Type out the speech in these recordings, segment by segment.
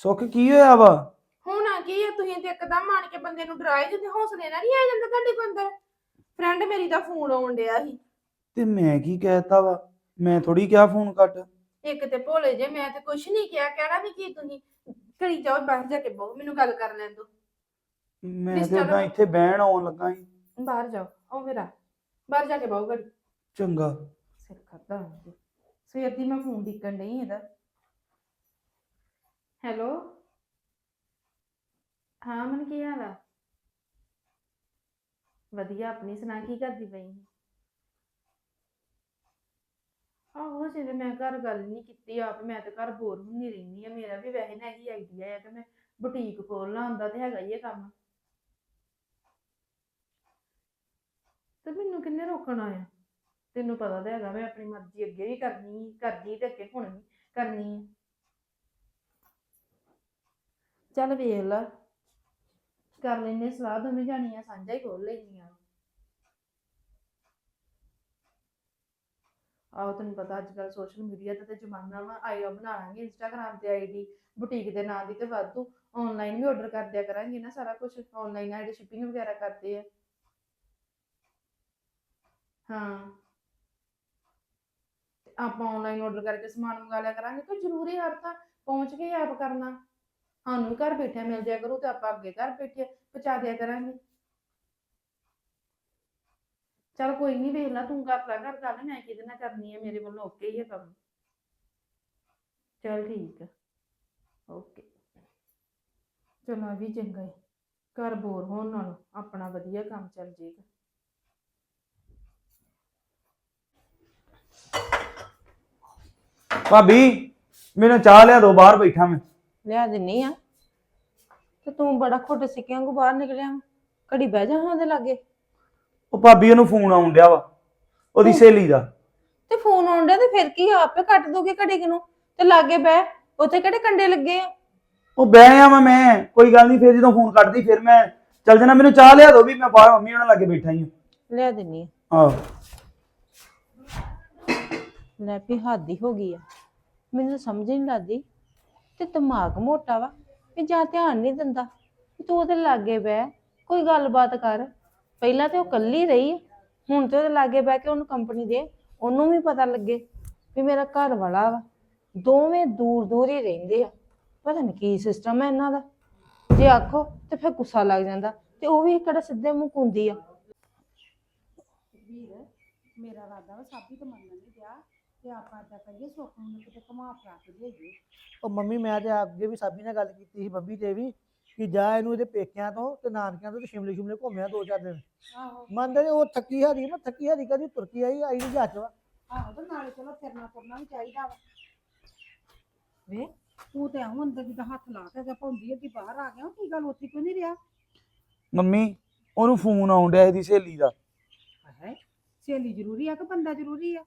ਸੁੱਖ ਕੀ ਹੋਇਆ ਵਾ? ਹੁਣ ਕੀ ਹੈ ਤੁਸੀਂ ਤੇ ਇੱਕਦਮ ਆਣ ਕੇ ਬੰਦੇ ਨੂੰ ਡਰਾਏ ਜਿੱਥੇ ਹੌਸਲੇ ਨਾਲ ਨਹੀਂ ਆ ਜਾਂਦਾ ਤੁਹਾਡੇ ਕੋਲ ਅੰਦਰ। ਫਰੈਂਡ ਮੇਰੀ ਦਾ ਫੋਨ ਆਉਣ ਡਿਆ ਸੀ। ਤੇ ਮੈਂ ਕੀ ਕਹਿਤਾ ਵਾ? ਮੈਂ ਥੋੜੀ ਕਿਹਾ ਫੋਨ ਕੱਟ ਇੱਕ ਤੇ ਭੋਲੇ ਜੇ ਮੈਂ ਤੇ ਕੁਛ ਨਹੀਂ ਕਿਹਾ ਕਹਿਣਾ ਵੀ ਕੀ ਤੁਸੀਂ? ਘੜੀ ਜਾਓ ਬਾਹਰ ਜਾ ਕੇ ਬਹੁ ਮੈਨੂੰ ਗੱਲ ਕਰ ਲੈਣ ਦੋ ਮੈਂ ਤੇ। ਉਦਾਂ ਇੱਥੇ ਬਹਿਣ ਆਉਣ ਲੱਗਾ ਸੀ। ਬਾਹਰ ਜਾਓ ਉਹ ਮੇਰਾ ਬਾਹਰ ਜਾ ਕੇ ਬਹੁ ਘੜੀ। ਚੰਗਾ। ਸਿਰ ਖਾਦਾ ਸਵੇਰ ਦੀ ਮੈਂ ਫੋਨ ਡਿੱਕਣ ਨਹੀਂ ਇਹਦਾ। ਹੈਲੋ? ਹਾਂ ਮਨ, ਕੀ ਹਾਲ ਆ? ਵਧੀਆ, ਆਪਣੀ ਸੁਣਾ, ਕੀ ਕਰਦੀ ਪਈ ਆਹੋ ਜਿਹੜੇ ਮੈਂ ਘਰ ਗੱਲ ਨਹੀਂ ਕੀਤੀ, ਆਪ ਮੈਂ ਤਾਂ ਘਰ ਬੋਰ ਹੁੰਦੀ ਰਹਿੰਦੀ ਆ, ਮੇਰਾ ਵੀ ਵੈਸੇ ਨਾ ਇਹੀ ਆਈਡੀਆ ਹੈ ਕਿ ਮੈਂ ਬੁਟੀਕ ਖੋਲਣਾ ਹੁੰਦਾ ਤੇ ਹੈਗਾ ਹੀ ਇਹ ਕੰਮ। ਤੇ ਮੈਨੂੰ ਕਿੰਨੇ ਰੋਕਣਾ ਆ? ਤੈਨੂੰ ਪਤਾ ਤਾਂ ਹੈਗਾ, ਮੈਂ ਆਪਣੀ ਮਰਜ਼ੀ ਅੱਗੇ ਵੀ ਕਰਨੀ, ਕਰਦੀ ਤੇ ਅੱਗੇ ਹੁਣ ਵੀ ਕਰਨੀ ਆ। ਚੱਲ ਵੇਖ ਲਾ। ਕਰ ਲੈਨੇ ਸਲਾਹ, ਦੋਵੇਂ ਜਾਣੀਆਂ ਸਾਂਝਾ ਹੀ ਖੋਲ ਲੈਣੀਆਂ ਆਹੋ ਤੈਨੂੰ ਪਤਾ ਅੱਜ ਕੱਲ ਸੋਸ਼ਲ ਮੀਡੀਆ ਦਾ ਤੇ ਜ਼ਮਾਨਾ ਵਾ ਆਈਓ ਬਣਾ ਇੰਸਟਾਗ੍ਰam ਤੇ ਆਈਡੀ ਬੁਟੀਕ ਦੇ ਨਾਂ ਦੀ ਤੇ ਵਾਧੂ। ਆਨਲਾਈਨ ਵੀ ਆਰਡਰ ਕਰ ਦਿਆ ਕਰਾਂਗੇ ਨਾ ਸਾਰਾ ਕੁਝ ਆਨਲਾਈਨ ਆਈਡੀ ਸ਼ਿਪਿੰਗ ਵਗੈਰਾ ਕਰਦੇ ਆ। ਹਾਂ। ਤੇ ਆਪਾਂ ਆਨਲਾਈਨ ਆਰਡਰ ਕਰਕੇ ਸਮਾਨ ਮੰਗਾ ਲਿਆ ਕਰਾਂਗੇ ਕਿ ਜ਼ਰੂਰੀ ਹਰ ਤਾਂ ਪਹੁੰਚ ਕੇ ਆਪ ਕਰਨਾ। ਸਾਨੂੰ ਘਰ ਬੈਠਿਆ ਮਿਲ ਜਾਇਆ ਕਰੂ ਤੇ ਆਪਾਂ ਅੱਗੇ ਘਰ ਬੈਠੇ ਪਹੁੰਚਾ ਦਿਆ ਕਰਾਂਗੇ। ਚਲ ਕੋਈ ਨਹੀਂ ਵੇਖ ਲੈ, ਤੂੰ ਕਰ ਲੈ ਘਰ ਗੱਲ ਮੈਂ ਕਿਹਦੇ ਨਾਲ ਕਰਨੀ ਹੈ ਮੇਰੇ ਵੱਲੋਂ ਓਕੇ ਹੀ ਹੈ ਕੰਮ। ਚਲ ਠੀਕ ਹੈ ਓਕੇ ਚਲੋ ਵੀ ਚੰਗਾ ਹੈ ਘਰ ਬੋਰ ਹੋਣ ਨਾਲੋਂ ਆਪਣਾ ਵਧੀਆ ਕੰਮ ਚੱਲ ਜੇਗਾ ਭਾਬੀ ਮੈਨੂੰ ਚਾਹ ਲਿਆ ਦੋ, ਬਾਹਰ ਬੈਠਾ ਮੈਂ। ਲਿਆ ਦਿੰਨੀ ਆ। ਤੇ ਤੂੰ ਬੜਾ ਖੁੱਟ ਸਿੱਕਿਆਂ ਵਾਂਗੂ ਬਾਹਰ ਨਿਕਲਿਆ। ਵਾਂ। ਘੜੀ ਬਹਿ ਜਾ ਹਾਂ ਉਹਦੇ ਲਾਗੇ। ਉਹ ਭਾਬੀ ਉਹਨੂੰ ਫੋਨ ਆਉਣ ਡਿਆ ਵਾ ਉਹਦੀ ਸਹੇਲੀ ਦਾ। ਤੇ ਫੋਨ ਆਉਂਦਾ ਤੇ ਫਿਰ ਕੀ ਆ, ਆਪੇ ਕੱਟ ਦੋਗੇ ਘੜੀ ਕੁ ਨੂੰ। ਤੇ ਲਾਗੇ ਬਹਿ ਉੱਥੇ ਕਿਹੜੇ ਕੰਡੇ ਲੱਗੇ ਆ? ਉਹ ਬਹਿ ਆ ਮੈਂ ਮੈਂ ਕੋਈ ਗੱਲ ਨਹੀਂ ਫਿਰ ਜਦੋਂ ਫੋਨ ਕੱਟਦੀ ਫਿਰ ਮੈਂ ਚੱਲ ਜਾਣਾ ਮੈਨੂੰ ਚਾਹ ਲਿਆ ਦੋ ਵੀ ਮੈਂ ਬਾਹਰ ਮੰਮੀ ਉਹਨਾਂ ਲਾਗੇ ਬੈਠਾ ਹੀ ਲਿਆ ਦਿੰਨੀ ਆ। ਹਾਂ ਆਹੋ। ਲੈ ਵੀ ਹੱਦ ਹੀ ਹੋ ਗਈ ਆ। ਮੈਨੂੰ ਸਮਝ ਨਹੀਂ ਲੱਗਦੀ ਤੇ ਦਿਮਾਗ ਮੋਟਾ ਵਾ ਵੀ ਜਾਂ ਧਿਆਨ ਨਹੀਂ ਦਿੰਦਾ। ਵੀ ਤੂੰ ਉਹਦੇ ਲਾਗੇ ਬਹਿ, ਕੋਈ ਗੱਲਬਾਤ ਕਰ। ਪਹਿਲਾਂ ਤੇ ਉਹ ਕੱਲੀ ਰਹੀ ਹੁਣ ਤੇ ਉਹਦੇ ਲਾਗੇ ਬਹਿ ਕੇ ਉਹਨੂੰ ਕੰਪਨੀ ਦੇ, ਉਹਨੂੰ ਵੀ ਪਤਾ ਲੱਗੇ ਵੀ ਮੇਰਾ ਘਰ ਵਾਲਾ ਵਾ। ਦੋਵੇਂ ਦੂਰ ਦੂਰ ਹੀ ਰਹਿੰਦੇ ਆ। ਪਤਾ ਨਹੀਂ ਕੀ ਸਿਸਟਮ ਹੈ ਇਹਨਾਂ ਦਾ। ਜੇ ਆਖੋ ਤੇ ਫਿਰ ਗੁੱਸਾ ਲੱਗ ਜਾਂਦਾ ਤੇ ਉਹ ਵੀ ਕਿਹੜਾ ਸਿੱਧੇ ਮੂੰਹ ਕੁੰਦੀ ਆ। ਵੀਰ, ਮੇਰਾ ਰਾਦਾ ਵਾ, ਸਾਬੀ ਤਾਂ ਮੰਨਣ ਨਹੀਂ ਦਿਆ ਤੇ ਆਪਾਂ ਏਦਾਂ ਕਰੀਏ ਸੁੱਖ ਨੂੰ ਕਿਤੇ ਘੁਮਾ ਫਰਾ ਕੇ ਲਿਆਈਏ। ਉਹ ਮੰਮੀ ਮੈਂ ਤੇ ਅੱਗੇ ਵੀ ਸਾਬੀ ਨਾਲ ਗੱਲ ਕੀਤੀ ਸੀ ਬੱਬੀ ਤੇ ਵੀ ਕਿ ਜਾ ਇਹਨੂੰ ਇਹਦੇ ਪੇਕਿਆਂ ਤੋਂ ਤੇ ਨਾਨਕਿਆਂ ਤੋਂ ਤੇ ਸ਼ਿਮਲੇ ਸ਼ਿਮਲੇ ਘੁੰਮਿਆ ਦੋ ਚਾਰ ਦਿਨ। ਆਹੋ। ਮੰਨਦੇ ਨੇ ਉਹ ਥੱਕੀ ਹਾਰੀ ਮੈਂ ਥੱਕੀ ਹਾਰੀ ਕਦੀ ਤੁਰਕੀ ਆਈ ਆਈ ਨਹੀਂ ਵਾ। ਆਹੋ ਤੇ ਨਾਲੇ ਚਲੋ ਫਿਰਨਾ ਤੁਰਨਾ ਵੀ ਚਾਹੀਦਾ ਵਾ। ਵੇ? ਤੂੰ ਤੇ ਆਉਂ ਅੰਦਰ ਜਿੱਦਾਂ ਹੱਥ ਲਾ ਕੇ ਗਿਆ ਭੌਂਦੀ ਅੱਗੇ ਬਾਹਰ ਆ ਗਿਆ ਕੀ ਗੱਲ ਉੱਥੇ ਕਿਉਂ ਨਹੀਂ ਰਿਹਾ? ਮੰਮੀ ਉਹਨੂੰ ਫੋਨ ਆਉਣ ਡਿਆ ਇਹਦੀ ਸਹੇਲੀ ਦਾ। ਹੈ ਸਹੇਲੀ ਜ਼ਰੂਰੀ ਆ ਕਿ ਬੰਦਾ ਜ਼ਰੂਰੀ ਆ?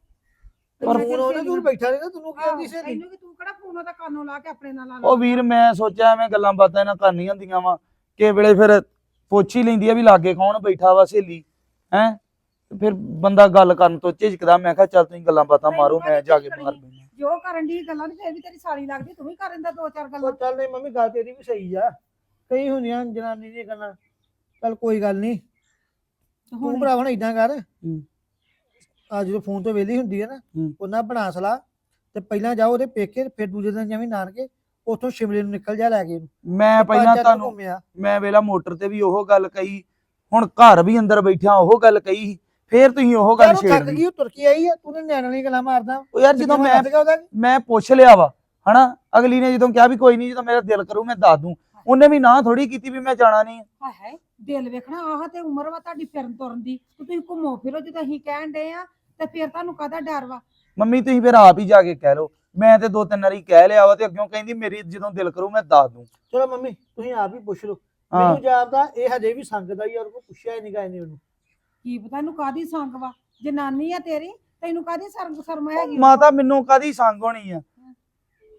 ਪਰ ਹੁਣ ਉਹਨੇ ਦੂਰ ਬੈਠਾ ਰਹੇਗਾ ਤੈਨੂੰ ਕੀ ਆਂਦੀ ਸਹੇਲੀ? ਤੈਨੂੰ ਕਿ ਤੂੰ ਕਿਹੜਾ ਫੋਨ ਉਹਦਾ ਕੰਨੋਂ ਲਾ ਕੇ ਆਪਣੇ ਨਾਲ ਲਾ ਉਹ ਵੀਰ ਮੈਂ ਸੋਚਿਆ ਐਵੇਂ ਗੱਲਾਂ ਬਾਤਾਂ ਇਹਨਾਂ ਕਰਨੀਆਂ ਹੁੰਦੀਆਂ ਵਾ। ਕਿ ਵੇਲੇ ਫਿਰ ਪੁੱਛ ਹੀ ਲੈਂਦੀ ਆ ਵੀ ਲਾਗੇ ਕੌਣ ਬੈਠਾ ਵਾ ਸਹੇਲੀ ਹੈ? ਫਿਰ ਬੰਦਾ ਗੱਲ ਕਰਨ ਤੋਂ ਝਿਜਕਦਾ ਮੈਂ ਕਿਹਾ ਚੱਲ ਤੁਸੀਂ ਗੱਲਾਂ ਬਾਤਾਂ ਮਾਰੋ ਮੈਂ ਜਾ ਕੇ ਬਾਹਰ ਬੈਠਾ ਜੋ ਕਰਨ ਦੀ ਗੱਲਾਂ ਨੇ ਫੇਰ ਵੀ ਤੇਰੀ ਸਾਲੀ ਲੱਗਦੀ ਤੂੰ ਵੀ ਕਰਨ ਦਾ ਦੋ ਚਾਰ ਉਹ ਗੱਲਾਂ ਚੱਲ ਨਹੀਂ ਮੰਮੀ ਗੱਲ ਤੇਰੀ ਵੀ ਸਹੀ ਆ। ਕਈ ਹੁੰਦੀਆਂ ਜਨਾਨੀ ਦੀਆਂ ਗੱਲਾਂ। ਚੱਲ ਕੋਈ ਗੱਲ ਨਹੀਂ। ਤੇ ਭਰਾਵਾ ਇਦਾਂ ਕਰ। ਹੂੰ। ਆ ਜਦੋਂ ਫੋਨ ਤੋਂ ਵੇਲੀ ਹੁੰਦੀ ਹੈ ਨਾ ਹੂੰ। ਉਹਨਾਂ ਬਣਾ ਸਲਾ ਤੇ ਪਹਿਲਾਂ ਜਾਓ ਉਹਦੇ ਪੇਕੇ ਫਿਰ ਦੂਜੇ ਦਿਨ ਜਾਵੀਂ ਨਾਨਕੇ ਉੱਥੋਂ ਸ਼ਿਮਲੇ ਨੂੰ ਨਿਕਲ ਜਾ ਲੈ ਕੇ। ਇਹਨੂੰ। ਮੈਂ ਪਹਿਲਾਂ ਦਿਨ ਤੁਹਾਨੂੰ ਘੁੰਮਿਆ। ਮੈਂ ਵੇਲਾ ਮੋਟਰ ਤੇ ਵੀ ਉਹ ਗੱਲ ਕਹੀ ਹੁਣ ਘਰ ਵੀ ਅੰਦਰ ਬੈਠਿਆ ਉਹ ਗੱਲ ਕਹੀ ਫੇਰ ਤੁਸੀਂ ਉਹ ਗੱਲ ਯਾਰ ਉਹ ਛੇੜ ਥੱਕ ਲਈ ਗਈ ਉਹ ਆਈ ਆ ਤੂੰ ਨੇ ਨਿਆਣਿਆਂ ਵਾਲੀ ਗੱਲਾਂ ਮਾਰਦਾ। ਉਹ ਯਾਰ ਜਦੋਂ ਮੈਂ ਮੈਂ ਪੁੱਛ ਲਿਆ ਵਾ ਹਨਾ? ਅਗਲੀ ਨੇ ਜਦੋਂ ਕਿਹਾ ਵੀ ਕੋਈ ਨਹੀਂ ਜਦੋਂ ਮੇਰਾ ਦਿਲ ਕਰੂ ਮੈਂ ਦੱਸ ਦੂੰ। ਉਹਨੇ ਵੀ ਨਾ ਥੋੜੀ ਕੀਤੀ ਵੀ ਮੈਂ ਜਾਣਾ ਨਹੀਂ। ਹਾਏ ਹਾਏ ਦਿਲ ਵੇਖਣਾ ਆਹ ਤੇ ਉਮਰ ਵਾ ਤੁਹਾਡੀ ਫਿਰਨ ਤੁਰਨ ਦੀ ਤੇ ਤੁਸੀਂ ਘੁੰਮੋ ਫਿਰੋ ਜਦੋਂ ਅਸੀਂ ਕਹਿਣ ਡਏ ਆ। ਤੇ ਫਿਰ ਤੁਹਾਨੂੰ ਕਾਹਦਾ ਡਰ ਵਾ? ਮੰਮੀ ਤੁਸੀਂ ਫਿਰ ਆਪ ਹੀ ਜਾ ਕੇ ਕਹਿ ਲਓ। ਮੈਂ ਤੇ ਦੋ ਤਿੰਨ ਵਾਰੀ ਕਹਿ ਲਿਆ ਵਾ ਤੇ ਅੱਗੋਂ ਕਹਿੰਦੀ ਮੇਰੀ ਜਦੋਂ ਦਿਲ ਕਰੂ ਮੈਂ ਦੱਸ ਦੂੰ। ਚਲੋ ਮੰਮੀ ਤੁਸੀਂ ਆਪ ਹੀ ਪੁੱਛ ਲਓ। ਹਾਂ। ਮੈਨੂੰ ਜਾਪਦਾ ਇਹ ਹਜੇ ਵੀ ਸੰਗਦਾ ਹੀ ਔਰ ਕੋ ਪੁੱਛਿਆ ਹੀ ਨਹੀਂ ਗਾ ਇਹਨੇ ਉਹਨੂੰ। ਕੀ ਪਤਾ ਇਹਨੂੰ ਕਾਦੀ ਸੰਗ ਵਾ? ਜਨਾਨੀ ਆ ਤੇਰੀ ਤੈਨੂੰ ਕਾਦੀ ਸਰਮ ਸ਼ਰਮ ਹੈਗੀ? ਮਾਤਾ ਮੈਨੂੰ ਕਾਦੀ ਸੰਗ ਹੋਣੀ ਆ?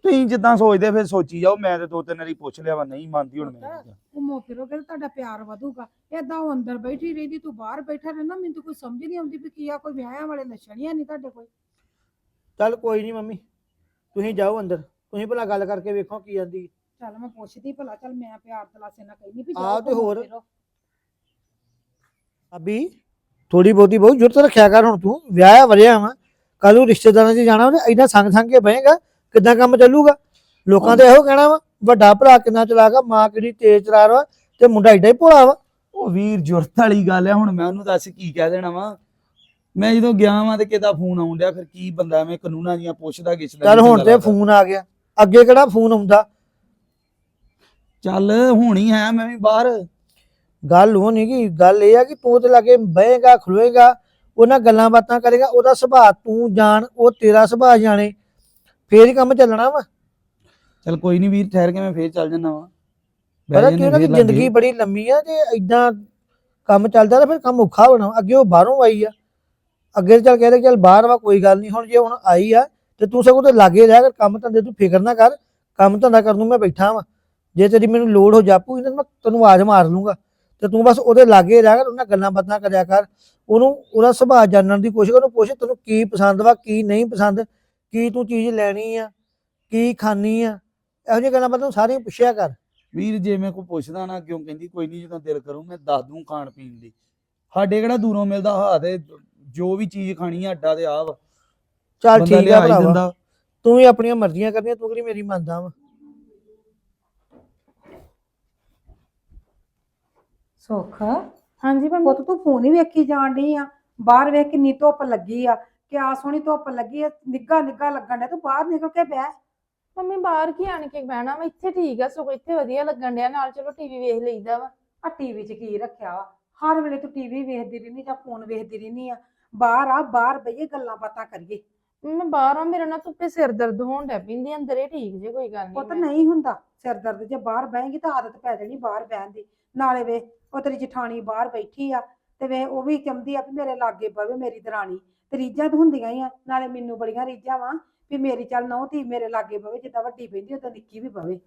ਤੁਸੀਂ ਜਿੱਦਾਂ ਸੋਚਦੇ ਫਿਰ ਸੋਚੀ ਜਾਓ ਮੈਂ ਤੇ ਦੋ ਤਿੰਨ ਵਾਰੀ ਪੁੱਛ ਲਿਆ ਵਾ ਨਹੀਂ ਮੰਨਦੀ ਹੁਣ ਮੈਂ ਘੁੰਮੋ ਫਿਰੋਗੇ ਤੇ ਤੁਹਾਡਾ ਪਿਆਰ ਵਧੂਗਾ ਏਦਾਂ ਉਹ ਅੰਦਰ ਬੈਠੀ ਰਹਿੰਦੀ ਤੂੰ ਬਾਹਰ ਬੈਠਾ ਰਹਿਣਾ ਮੈਨੂੰ ਤਾਂ ਕੋਈ ਸਮਝ ਨਹੀਂ ਆਉਂਦੀ ਵੀ ਕੀ ਆ ਕੋਈ ਵਿਆਹਾਂ ਵਾਲੇ ਲੱਛਣ ਹੀ ਨਹੀਂ ਤੁਹਾਡੇ ਕੋਈ ਚੱਲ ਕੋਈ ਨਹੀਂ ਮੰਮੀ ਤੁਸੀਂ ਜਾਓ ਅੰਦਰ ਤੁਸੀਂ ਭਲਾ ਗੱਲ ਕਰਕੇ ਵੇਖੋ ਕੀ ਜਾਂਦੀ ਚੱਲ ਮੈਂ ਪੁੱਛਦੀ ਭਲਾ ਚੱਲ ਮੈਂ ਪਿਆਰ ਤਲਾਸੇ ਨਾਲ ਕਹਿੰਦੀ ਵੀ ਆਹ ਜਾਓ ਤੇ ਘੁੰਮੋ ਹੋਰ। ਫਿਰੋ। ਅਭੀ ਥੋੜੀ ਬਹੁਤੀ ਬਹੁਤ ਜੁਰਤ ਰੱਖਿਆ ਕਰ ਹੁਣ ਤੂੰ ਵਿਆਹ ਵਰਿਆ ਵਾ ਕੱਲ ਨੂੰ ਰਿਸ਼ਤੇਦਾਰਾਂ 'ਚ ਜਾਣਾ ਉਹਨੇ ਐਡਾ ਸੰਗ ਸੰਗ ਕੇ ਬਹੇਗਾ ਕਿੱਦਾਂ ਕੰਮ ਚੱਲੂਗਾ? ਲੋਕਾਂ ਦੇ ਇਹੋ ਕਹਿਣਾ ਵਾ ਵੱਡਾ ਭਰਾ ਕਿੰਨਾ ਚਲਾਗਾ ਮਾਂ ਕਿਹੜੀ ਤੇਜ਼ ਚਲਾ ਵਾ ਤੇ ਮੁੰਡਾ ਐਡਾ ਹੀ ਭੋਲਾ ਵਾ। ਉਹ ਵੀਰ ਜੁਰਤ ਵਾਲੀ ਗੱਲ ਆ ਹੁਣ ਮੈਂ ਉਹਨੂੰ ਦੱਸ ਕੀ ਕਹਿ ਦੇਣਾ ਵਾ। ਮੈਂ ਜਦੋਂ ਗਿਆ ਵਾਂ ਤੇ ਕਿਦਾ ਫੋਨ ਆਉਣ ਡਿਆ ਫਿਰ ਕੀ ਬੰਦਾ ਐਵੇਂ ਕਾਨੂੰਨਾਂ ਦੀਆਂ ਪੁੱਛਦਾ ਕਿਸ ਚੱਲ ਹੁਣ ਤੇ ਫੋਨ ਆ ਗਿਆ। ਅੱਗੇ ਕਿਹੜਾ ਫੋਨ ਆਉਂਦਾ? ਚੱਲ ਹੋਣੀ ਹੈ ਮੈਂ ਵੀ ਬਾਹਰ। ਗੱਲ ਉਹ ਨਹੀਂ ਕਿ ਗੱਲ ਇਹ ਆ ਕਿ ਤੂੰ ਤੇ ਲਾਗੇ ਬਹੇਗਾ ਖਲੋਏਗਾ ਉਹਨਾਂ ਗੱਲਾਂ ਬਾਤਾਂ ਕਰੇਗਾ ਉਹਦਾ ਸੁਭਾਅ ਤੂੰ ਜਾਣ ਉਹ ਤੇਰਾ ਸੁਭਾਅ ਜਾਣੇ। ਫੇਰ ਹੀ ਕੰਮ ਚੱਲਣਾ ਵਾ। ਚੱਲ ਕੋਈ ਨਹੀਂ ਵੀਰ ਠਹਿਰ ਕੇ ਮੈਂ ਫੇਰ ਚੱਲ ਜੰਨਾ ਵਾ। ਪਤਾ ਕਿ ਉਹਨਾਂ ਦੀ ਜ਼ਿੰਦਗੀ ਬੜੀ ਲੰਮੀ ਆ ਤੇ ਇਦਾਂ ਕੰਮ ਚੱਲਦਾ ਤਾਂ ਫਿਰ ਕੰਮ ਔਖਾ ਹੋਣਾ ਅੱਗੇ ਉਹ ਬਾਹਰੋਂ ਆਈ ਆ। ਅੱਗੇ ਚੱਲ ਕਹਿੰਦੇ ਚੱਲ ਬਾਹਰ ਵਾ ਕੋਈ ਗੱਲ ਨਹੀਂ ਹੁਣ ਜੇ ਹੁਣ ਆਈ ਆ ਤੇ ਤੂੰ ਸਗੋਂ ਤੇ ਲਾਗੇ ਰਹਿ ਕਰ ਕੰਮ ਧੰਦੇ ਤੂੰ ਫਿਕਰ ਨਾ ਕਰ। ਕੰਮ ਧੰਦਾ ਕਰਨ ਨੂੰ ਮੈਂ ਬੈਠਾ ਵਾਂ। ਜੇ ਤੇਰੀ ਮੈਨੂੰ ਲੋੜ ਹੋ ਜਾਪੂ ਤਾਂ ਮੈਂ ਤੈਨੂੰ ਆਵਾਜ਼ ਮਾਰ ਲੂੰਗਾ। ਤੇ ਤੂੰ ਬਸ ਉਹਦੇ ਲਾਗੇ ਰਹਿ ਕਰ ਉਹਨਾਂ ਗੱਲਾਂ ਬਾਤਾਂ ਕਰਿਆ ਕਰ। ਉਹਨੂੰ ਉਹਦਾ ਸੁਭਾਅ ਜਾਣਨ ਦੀ ਕੋਸ਼ਿਸ਼ ਕਰ ਉਹਨੂੰ ਪੁੱਛ ਤੈਨੂੰ ਕੀ ਪਸੰਦ ਵਾ ਕੀ ਨਹੀਂ ਪਸੰਦ। ਕੀ ਤੂੰ ਚੀਜ਼ ਲੈਣੀ ਆ? ਕੀ ਖਾਣੀ ਆ? ਇਹੋ ਜਿਹੀਆਂ ਗੱਲਾਂ ਬਾਤਾਂ ਤੂੰ ਸਾਰੀਆਂ ਪੁੱਛਿਆ ਕਰ। ਵੀਰ ਜੇ ਮੈਂ ਕੋਈ ਪੁੱਛਦਾ ਨਾ ਕਿਉਂ ਕਹਿੰਦੀ ਕੋਈ ਨਹੀਂ ਜਦੋਂ ਦਿਲ ਕਰੂੰ ਮੈਂ ਦੱਸ ਦੂੰ ਖਾਣ ਪੀਣ ਦੀ ਸਾਡੇ ਕਿਹੜਾ ਦੂਰੋਂ ਮਿਲਦਾ ਹਾਂ ਤੇ ਜੋ ਵੀ ਚੀਜ਼ ਖਾਣੀ ਆ ਅੱਡਾ ਤੇ ਆ ਵਾ। ਚੱਲ ਠੀਕ ਆ ਭਰਾਵਾ। ਤੂੰ ਵੀ ਆਪਣੀਆਂ ਮਰਜ਼ੀਆਂ ਕਰਨੀਆਂ ਤੂੰ ਕਿਹੜੀ ਮੇਰੀ ਮੰਨਦਾ ਵਾ। ਸੁੱਖ ਹਾਂਜੀ ਮੰਮੀ। ਪੁੱਤ ਤੂੰ ਫੋਨ ਹੀ ਵੇਖੀ ਜਾਣ ਡਈ ਆ। ਬਾਹਰ ਵੇਖ ਕਿੰਨੀ ਧੁੱਪ ਲੱਗੀ ਆ। ਕਿਆ ਸੋਹਣੀ ਧੁੱਪ ਲੱਗੀ ਆ ਨਿੱਗਾ ਨਿੱਗਾ ਲੱਗਣ ਡਿਆ ਤੂੰ ਬਾਹਰ ਨਿਕਲ ਕੇ ਬਹਿ। ਮੰਮੀ ਬਾਹਰ ਕੀ ਆਣ ਕੇ ਬਹਿਣਾ ਵਾ? ਇੱਥੇ ਠੀਕ ਆ ਸਗੋਂ ਇੱਥੇ ਵਧੀਆ ਲੱਗਣ ਡਿਆ ਨਾਲ ਚਲੋ ਟੀਵੀ ਵੇਖ ਲਈਦਾ ਵਾ। ਆ ਟੀਵੀ 'ਚ ਕੀ ਰੱਖਿਆ ਵਾ? ਹਰ ਵੇਲੇ ਤੂੰ ਟੀਵੀ ਵੇਖਦੀ ਰਹਿਨੀ ਜਾਂ ਫੋਨ ਵੇਖਦੀ ਰਹਿਨੀ ਆ। ਬਾਹਰ ਆ ਬਾਹਰ ਬਈਏ ਗੱਲਾਂ ਬਾਤਾਂ ਕਰੀਏ। ਮੈਂ ਬਾਹਰ ਆ ਮੇਰਾ ਨਾ ਧੁੱਪੇ ਸਿਰ ਦਰਦ ਹੋਣ ਡੈ ਪਿੰਦੀ ਅੰਦਰ ਇਹ ਠੀਕ ਜੇ ਕੋਈ ਗੱਲ ਪੁੱਤ ਨਹੀਂ ਨਹੀਂ ਹੁੰਦਾ ਸਿਰ ਦਰਦ ਜੇ ਬਾਹਰ ਬਹਿਂਗੀ ਤਾਂ ਆਦਤ ਪੈ ਜਾਣੀ ਬਾਹਰ ਬਹਿਣ ਦੀ। ਨਾਲੇ ਵੇ ਉਹ ਤੇਰੀ ਜਠਾਣੀ ਬਾਹਰ ਬੈਠੀ ਆ ਤੇ ਵੇ ਉਹ ਵੀ ਚਾਹੁੰਦੀ ਆ ਵੀ ਮੇਰੇ ਲਾਗੇ ਪਵੇ ਮੇਰੀ ਦਰਾਣੀ। ਰੀਝਾਂ ਤਾਂ ਹੁੰਦੀਆਂ ਹੀ ਆ ਨਾਲੇ ਮੈਨੂੰ ਬੜੀਆਂ ਰੀਝਾਂ ਵਾ ਵੀ ਮੇਰੀ ਚੱਲ ਨਹੁੰ ਧੀ ਮੇਰੇ ਲਾਗੇ ਪਵੇ ਜਿੱਦਾਂ ਵੱਡੀ ਪੈਂਦੀ ਉਦਾਂ ਨਿੱਕੀ ਵੀ ਪਵੇ।